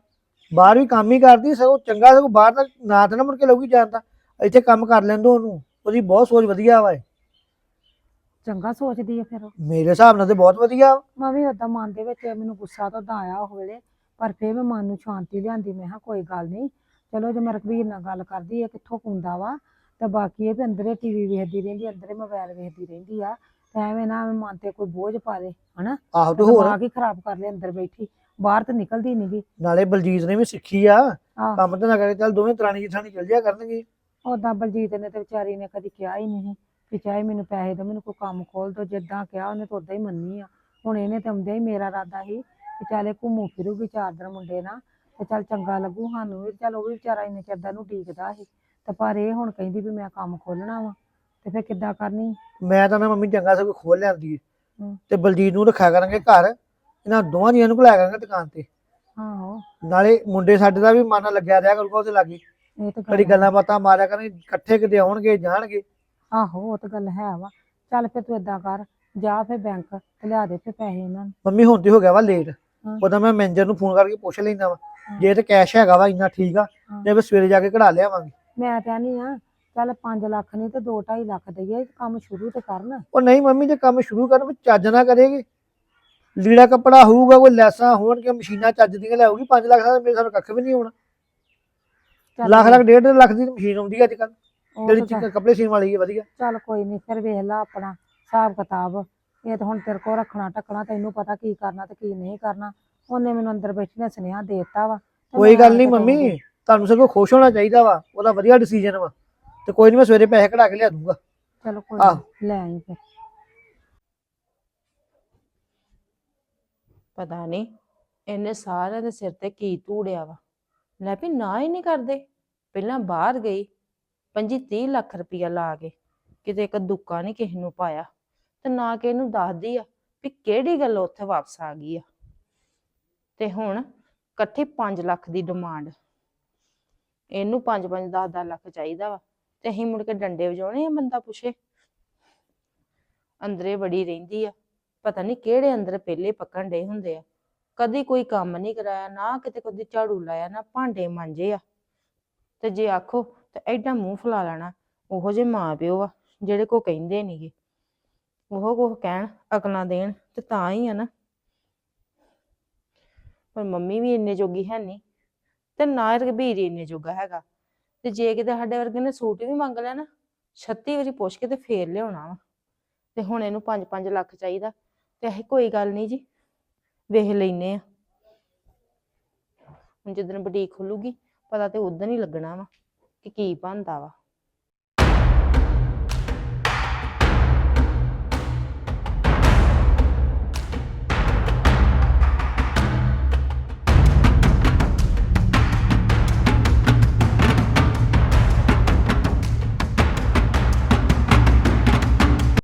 ਬਾਹਰ ਵੀ ਕੰਮ ਹੀ ਕਰਦੀ ਸਗੋਂ ਚੰਗਾ ਸਗੋਂ ਬਾਹਰ ਦਾ ਨਾ ਤਾਂ ਨਾ ਮੁੜ ਕੇ ਲਊਗੀ ਜਾਂਦਾ ਇੱਥੇ ਕੰਮ ਕਰ ਲੈਂਦੋ ਉਹਨੂੰ। ਉਹਦੀ ਬਹੁਤ ਸੋਚ ਵਧੀਆ ਵਾ ਇਹ। ਚੰਗਾ ਸੋਚਦੀ ਆ ਫਿਰ ਉਹ। ਮੇਰੇ ਹਿਸਾਬ ਨਾਲ ਤੇ ਬਹੁਤ ਵਧੀਆ ਵਾ। ਮੈਂ ਵੀ ਓਦਾਂ ਮਨ ਦੇ ਵਿੱਚ ਮੈਨੂੰ ਗੁੱਸਾ ਤਾਂ ਉਦਾਂ ਆਇਆ ਉਹ ਵੇਲੇ ਪਰ ਫੇਰ ਮੈਂ ਮਨ ਨੂੰ ਸ਼ਾਂਤੀ ਲਿਆਂਦੀ ਮੈਂ ਕਿਹਾ ਕੋਈ ਗੱਲ ਨਹੀਂ। ਚਲੋ ਜੇ ਮੈਂ ਰਕਬੀਰ ਨਾਲ ਗੱਲ ਕਰਦੀ ਹੈ ਕਿੱਥੋਂ ਕੁੰਦਾ ਵਾ ਤੇ ਬਾਕੀ ਇਹ ਵੀ ਅੰਦਰੇ ਟੀਵੀ ਵੇਖਦੀ ਰਹਿੰਦੀ ਅੰਦਰੇ ਮੋਬਾਈਲ ਵੇਖਦੀ ਰਹਿੰਦੀ ਆ। ਤੇ ਐਵੇਂ ਨਾ ਐਵੇਂ ਮਨ ਤੇ ਕੋਈ ਬੋਝ ਪਾ ਦੇ ਹਨਾ? ਆਹੋ ਤੇ ਹੋਰ। ਦਿਮਾਗ ਹੀ ਖਰਾਬ ਕਰ ਲੈ ਅੰਦਰ ਬੈਠੀ। ਬਾਹਰ ਤਾਂ ਨਿਕਲਦੀ ਨਹੀਂਗੀ ਨਾਲੇ ਬਲਜੀਤ ਨੇ ਵੀ ਸਿੱਖੀ ਆ। ਆਹ ਕੰਮ ਤਾਂ ਨਾ ਕਰੇ ਚੱਲ ਦੋਵੇਂ ਤਰਾਣੀ ਜਿਠਾਣੀ ਚੱਲ ਜਿਆ ਕਰਨਗੇ। ਓਦਾਂ ਬਲਜੀਤ ਨੇ ਤੇ ਵਿਚਾਰੀ ਨੇ ਕਦੀ ਕਿਹਾ ਹੀ ਨਹੀਂ ਕਿ ਚਾਹੇ ਮੈਨੂੰ ਪੈਸੇ ਦਿਓ ਮੈਨੂੰ ਕੋਈ ਕੰਮ ਖੋਲ ਦਿਓ ਜਿੱਦਾਂ ਕਿਹਾ ਉਹਨੇ ਤਾਂ ਉਦਾਂ ਹੀ ਮੰਨੀ ਆ। ਹੁਣ ਇਹਨੇ ਤੇ ਆਉਂਦਿਆਂ ਹੀ ਮੇਰਾ ਇਰਾਦਾ ਸੀ ਕਿ ਚੱਲ ਘੁੰਮੂ ਫਿਰੂਗੀ ਚਾਰ ਦਿਨ ਮੁੰਡੇ ਨਾਲ ਤੇ ਚੱਲ ਚੰਗਾ ਲੱਗੂ ਸਾਨੂੰ ਵੀ ਚੱਲ ਉਹ ਵੀ ਵਿਚਾਰਾ ਇੰਨੇ ਚਿਰ ਦਾ ਨੂੰ ਡੀਕਦਾ ਸੀ। ਤੇ ਪਰ ਇਹ ਹੁਣ ਕਹਿੰਦੀ ਵੀ ਮੈਂ ਕੰਮ ਖੋਲਣਾ ਵਾ ਤੇ ਫਿਰ ਕਿੱਦਾਂ ਕਰਨੀ? ਮੈਂ ਤਾਂ ਨਾ ਮੰਮੀ ਚੰਗਾ ਸਗੋਂ ਖੋਲ ਲਿਆਂਦੀ ਏ। ਹੂੰ। ਤੇ ਬਲਜੀਤ ਨੂੰ ਰੱਖਿਆ ਕਰਾਂਗੇ ਘਰ। ਇਹਨਾਂ ਦੋਵਾਂ ਜੀਆਂ ਨੂੰ ਘਲਾਇਆ ਕਰਾਂਗੇ ਦੁਕਾਨ ਤੇ। ਆਹੋ। ਨਾਲੇ ਮੁੰਡੇ ਸਾਡੇ ਦਾ ਵੀ ਮਨ ਲੱਗਿਆ ਰਿਹਾ ਕਰੂਗਾ ਉਹਦੇ ਲਾਗੇ। ਇਹ ਤਾਂ ਕਦੀ ਗੱਲ ਗੱਲਾਂ ਬਾਤਾਂ ਮਾਰਿਆ ਕਰਾਂਗੇ ਇਕੱਠੇ ਕਿਤੇ ਆਉਣਗੇ ਜਾਣਗੇ। ਆਹੋ ਉਹ ਤਾਂ ਗੱਲ ਹੈ ਵਾ। ਚੱਲ ਫਿਰ ਤੂੰ ਏਦਾਂ ਕਰ ਜਾ ਫਿਰ ਬੈਂਕ ਤੇ ਲਿਆ ਦੇ ਫਿਰ ਪੈਸੇ ਇਹਨਾਂ ਨੂੰ। ਮੰਮੀ ਹੁਣ ਤੇ ਹੋ ਗਿਆ ਵਾ ਲੇਟ ਹਾਂ। ਉਹਦਾ ਮੈਂ ਮੈਨੇਜਰ ਨੂੰ ਫੋਨ ਕਰਕੇ ਪੁੱਛ ਲੈਂਦਾ ਵਾ। ਜੇ ਤੇ ਕੈਸ਼ ਹੈਗਾ ਵਾ ਇੰਨਾ ਠੀਕ ਆ ਹਾਂ। ਜੇ ਫਿਰ ਸਵੇਰੇ ਜਾ ਕੇ ਕਢਾ ਲਿਆਵਾਂਗੇ। ਮੈਂ ਤਾਂ ਨਹੀਂ ਆ ਚੱਲ 5 ਲੱਖ ਨਹੀਂ ਤੇ 2.5 ਲੱਖ ਦਈਏ ਕੰਮ ਸ਼ੁਰੂ ਤੇ ਕਰਨ। ਉਹ ਨਹੀਂ ਮੰਮੀ ਜੇ ਕੰਮ ਸ਼ੁਰੂ ਕਰਨ ਵਿੱਚ ਚੱਜ ਨਾ ਕਰੇਗੀ। ਲੀੜਾ ਕੱਪੜਾ ਹੋਊਗਾ ਕੋਈ ਲੈਸਾਂ ਹੋਣਗੀਆਂ ਮਸ਼ੀਨਾਂ ਚੱਜ ਦੀਆਂ ਲਿਆਊਗੀ 5 ਲੱਖ ਦਾ ਮੇਰੇ ਸਾਹਮਣੇ ਕੱਖ ਵੀ ਨਹੀਂ ਹੋਣਾ। ਲੱਖ ਲੱਖ ਡੇਢ ਡੇਢ ਲੱਖ ਦੀ ਮਸ਼ੀਨ ਆਉਂਦੀ ਅੱਜ ਕੱਲ ਉਹ ਜਿਹੜੀ ਤਾਂ ਚੀਜ਼ਾਂ ਕੱਪੜੇ ਸੀਣ ਵਾਲੀ ਹੈ ਵਧੀਆ। ਚੱਲ ਕੋਈ ਨਹੀਂ ਫਿਰ ਵੇਖ ਲਾ ਆਪਣਾ ਹਿਸਾਬ ਕਿਤਾਬ। ਇਹ ਤਾਂ ਹੁਣ ਤੇਰੇ ਕੋਲ ਰੱਖਣਾ ਟੱਕਣਾ ਤੈਨੂੰ ਪਤਾ ਕੀ ਕਰਨਾ ਤੇ ਕੀ ਨਹੀਂ ਕਰਨਾ। ਉਹਨੇ ਮੈਨੂੰ ਅੰਦਰ ਬੈਠੀ ਨੇ ਸੁਨੇਹਾ ਦੇ ਦਿੱਤਾ ਵਾ। ਤੇ ਕੋਈ ਮੈਂ ਗੱਲ ਨਹੀਂ ਮੰਮੀ। ਤੁਹਾਨੂੰ ਸਗੋਂ ਖੁਸ਼ ਹੋਣਾ ਚਾਹੀਦਾ ਵਾ ਉਹਦਾ ਵਧੀਆ ਡਿਸੀਜਨ ਵਾ। ਤੇ ਕੋਈ ਨਹੀਂ ਮੈਂ ਸਵੇਰੇ ਪੈਸੇ ਕਢਾ ਕੇ ਲਿਆ ਦੂੰਗਾ। ਚਲੋ ਕੋਈ ਆਹ। ਨੀ, ਲੈ ਆਈ ਫਿਰ। ਪਤਾ ਨਹੀਂ, ਇਹਨੇ ਸਾਰਿਆਂ ਦੇ ਸਿਰ ਤੇ ਕੀ ਧੂੜਿਆ ਵਾ। ਲੈ ਵੀ ਨਾ ਹੀ ਨਹੀਂ ਕਰਦੇ। ਪਹਿਲਾਂ ਬਾਹਰ ਗਈ 25 30 ਲੱਖ ਰੁਪਇਆ ਲਾ ਕੇ, ਕਿਤੇ ਇੱਕ ਦੁੱਕਾ ਨਹੀਂ ਕਿਸੇ ਨੂੰ ਪਾਇਆ। ਤੇ ਨਾ ਕਿ ਇਹਨੂੰ ਦੱਸਦੀ ਆ ਵੀ ਕਿਹੜੀ ਗੱਲ ਉੱਥੇ ਵਾਪਸ ਆ ਗਈ ਆ। ਤੇ ਹੁਣ ਇਕੱਠੀ 5 ਲੱਖ ਦੀ ਡਿਮਾਂਡ ਇਹਨੂੰ 5 5 10 10 ਲੱਖ ਚਾਹੀਦਾ ਵਾ। ਤੇ ਅਸੀਂ ਮੁੜ ਕੇ ਡੰਡੇ ਵਜਾਉਣੇ ਆ ਬੰਦਾ ਪੁੱਛੇ। ਅੰਦਰੇ ਬੜੀ ਰਹਿੰਦੀ ਆ। ਪਤਾ ਨਹੀਂ ਕਿਹੜੇ ਅੰਦਰ ਪਹਿਲੇ ਪੱਕਣ ਡੇ ਹੁੰਦੇ ਆ। ਕਦੀ ਕੋਈ ਕੰਮ ਨਹੀਂ ਕਰਾਇਆ, ਨਾ ਕਿਤੇ ਕਦੀ ਝਾੜੂ ਲਾਇਆ, ਨਾ ਭਾਂਡੇ ਮਾਂਜੇ ਆ। ਤੇ ਜੇ ਆਖੋ ਤੇ ਐਡਾ ਮੂੰਹ ਫੁਲਾ ਲੈਣਾ, ਉਹੋ ਜਿਹੇ ਮਾਂ ਪਿਓ ਆ, ਜਿਹੜੇ ਕੋ ਕਹਿੰਦੇ ਨਹੀਂਗੇ ਉਹ ਕੋ ਕਹਿਣ, ਅਕਲਾਂ ਦੇਣ ਤੇ ਤਾਂ ਹੀ ਆ ਨਾ। ਪਰ ਮੰਮੀ ਵੀ ਇੰਨੇ ਜੋਗੀ ਹੈ ਨਹੀਂ ਤੇ ਨਾ ਰਘਬੀਰ ਇੰਨੇ ਜੋਗਾ ਹੈਗਾ। ਤੇ ਜੇ ਕਿਤੇ ਸਾਡੇ ਵਰਗੇ ਨੇ ਸੂਟ ਵੀ ਮੰਗ ਲਿਆ ਨਾ 36 ਵਾਰੀ ਪੁੱਛ ਕੇ ਤੇ ਫੇਰ ਲਿਆਉਣਾ ਵਾ। ਤੇ ਹੁਣ ਇਹਨੂੰ 5-5 ਲੱਖ ਚਾਹੀਦਾ। ਤੇ ਇਹ ਕੋਈ ਗੱਲ ਨਹੀਂ ਜੀ, ਵੇਖ ਲੈਨੇ ਆ ਹੁਣ ਜਿੱਦਣ ਬੁਟੀਕ ਖੁੱਲੂਗੀ, ਪਤਾ ਤੇ ਉਦੋਂ ਹੀ ਲੱਗਣਾ ਵਾ ਕਿ ਕੀ ਬਣਦਾ ਵਾ।